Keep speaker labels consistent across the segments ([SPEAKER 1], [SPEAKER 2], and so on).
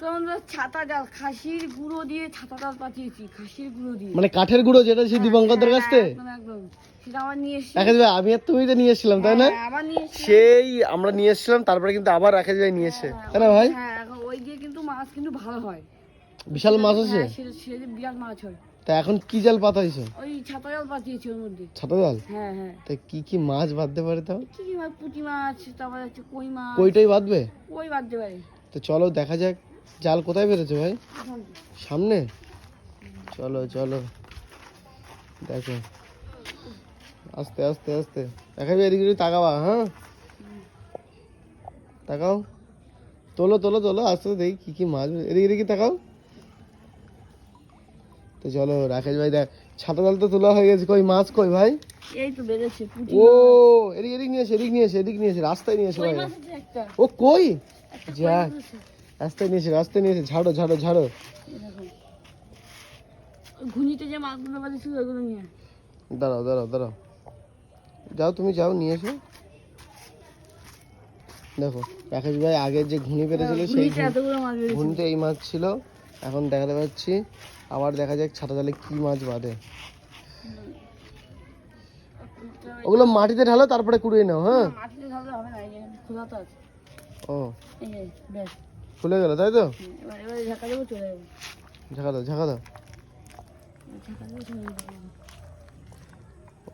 [SPEAKER 1] তো আমরা ছাতা জাল খাসির গুঁড়ো দিয়ে ছাতা জাল পাঠিয়েছি খাসির গুঁড়ো দিয়ে।
[SPEAKER 2] মানে কাঠের গুঁড়ো যেটা সেই দীপঙ্করদের কাছ থেকে
[SPEAKER 1] হ্যাঁ, একদম একদম। সেটা আমার নিয়ে এসেছি।
[SPEAKER 2] রাকেশ ভাই আমি আর তুমি তো নিয়ে এসেছিলাম তাই না?
[SPEAKER 1] হ্যাঁ, আবার নিয়ে এসেছি।
[SPEAKER 2] সেই আমরা নিয়ে এসেছিলাম তারপরে কিন্তু আবার রাকেশ ভাই নিয়ে এসে। তাই না ভাই?
[SPEAKER 1] হ্যাঁ এখন ওই দিয়ে কিন্তু মাছ কিন্তু ভালো হয়।
[SPEAKER 2] বিশাল মাছ আছে?
[SPEAKER 1] হ্যাঁ, সেটা বিরাট মাছ হয়।
[SPEAKER 2] তা এখন কি জাল পাতা হয়েছে
[SPEAKER 1] ওই ছাতা জাল পাঠিয়েছি ওর মধ্যে।
[SPEAKER 2] ছাতা জাল
[SPEAKER 1] হ্যাঁ হ্যাঁ।
[SPEAKER 2] তা কি কি মাছ বাঁধতে পারে তাও
[SPEAKER 1] কি কি মাছ পুঁটি মাছ তারপর হচ্ছে কই মাছ।
[SPEAKER 2] কইটাই বাঁধবে?
[SPEAKER 1] কই বাঁধতে পারে?
[SPEAKER 2] তো চলো দেখা যাক। জাল কোথায় বেরোচ্ছে ভাই? সামনে? চলো চলো। দেখো। আস্তে আস্তে আস্তে। দেখাবি এদিকে তাকাবা হ্যাঁ? তাকাও। তোলো তোলো তোলো আস্তে দেখি কি কি মাছ এদিকে এদিকে তাকাও। তো চলো রাকেশ ভাই দেখ ছাতা জাল তো তোলা হয়ে গেছে। কই মাছ কই ভাই?
[SPEAKER 1] এই তো বেড়েছে
[SPEAKER 2] ও এদিক এদিক নিয়ে এসে এদিক নিয়ে এসে এদিক নিয়ে এসে রাস্তায় নিয়ে এসে ভাই। ও কই?
[SPEAKER 1] একটা কই
[SPEAKER 2] যাক
[SPEAKER 1] মাছ আছে।
[SPEAKER 2] রাস্তায় নিয়ে রাস্তায় নিয়ে ঝাড়ো ঝাড়ো ঝাড়ো।
[SPEAKER 1] ঘুনিতে যে মাছগুলো বাজেছিল ওগুলো নিয়ে
[SPEAKER 2] দাঁড়াও দাঁড়াও দাঁড়াও। যাও তুমি যাও নিয়ে এসো। দেখো রাকেশ ভাই আগের যে ঘুনি পেরেছিল সেই
[SPEAKER 1] ঘুনিতে
[SPEAKER 2] এই মাছ ছিল। এখন দেখাতে পাচ্ছি আবার দেখা যাক ছাতা জালে কি মাছ বাঁধে। ওগুলো মাটিতে ঢালো তারপরে কুড়িয়ে নাও হ্যাঁ?
[SPEAKER 1] মাটিতে ঢাললে হবে না খোলা তো আছে।
[SPEAKER 2] ও।
[SPEAKER 1] এই
[SPEAKER 2] খুলে গেল তাই তো?
[SPEAKER 1] এবার এবারে দেবো চলে যাব।
[SPEAKER 2] ঝাঁকা দাও ঝাঁকা দাও।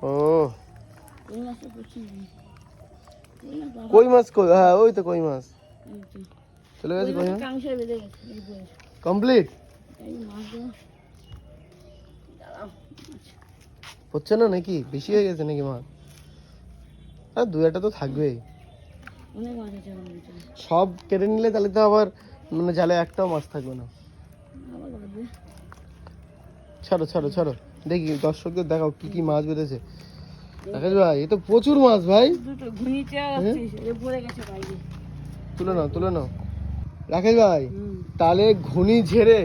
[SPEAKER 2] ও। কই মাছ কই হ্যাঁ ওই তো কই মাছ। চলে গেছে কই মাছ। কমপ্লিট?
[SPEAKER 1] আচ্ছা।
[SPEAKER 2] হচ্ছে না নাকি? বেশি হয়ে গেছে নাকি মাছ? আর দু একটা তো থাকবেই
[SPEAKER 1] অনেক মাছ আছে আমার ভিতরে
[SPEAKER 2] সব কেটে নিলে তাহলে তো আবার মানে জালে একটাও মাছ থাকবে না। ছাড়ো ছাড়ো ছাড়ো। দেখি দর্শকদের দেখাও কি কি মাছ বেঁধেছে। রাকেশ ভাই এ তো প্রচুর মাছ ভাই।
[SPEAKER 1] দুটো
[SPEAKER 2] হ্যাঁ?
[SPEAKER 1] পড়ে গেছে
[SPEAKER 2] তুলে নাও তুলে নাও। রাকেশ ভাই তাহলে ঘুনি ঝেড়ে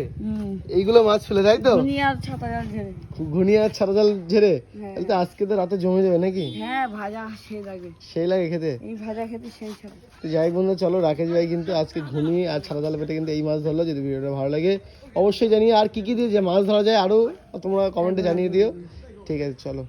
[SPEAKER 2] এইগুলো মাছ ফেলে তাই তো?
[SPEAKER 1] ঘুনি আর ছাতা জাল ঝেড়ে।
[SPEAKER 2] ঘুনি আর ছাড়া জাল ঝেড়ে?
[SPEAKER 1] হ্যাঁ।
[SPEAKER 2] তাহলে তো আজকে তো রাতে জমে যাবে নাকি?
[SPEAKER 1] হ্যাঁ ভাজা সে লাগে।
[SPEAKER 2] সেই লাগে খেতে?
[SPEAKER 1] এই ভাজা খেতে সেই ছাড়া
[SPEAKER 2] তো যাই বন্ধু চলো রাকেশ ভাই কিন্তু আজকে ঘুনি আর ছাড়া জাল পেটে কিন্তু এই মাছ ধরলো যদি ভিডিওটা ভালো লাগে। অবশ্যই জানিয়ে আর কি কি দিয়ে যে মাছ ধরা যায় আরও তোমরা কমেন্টে জানিয়ে দিও। ঠিক আছে চলো।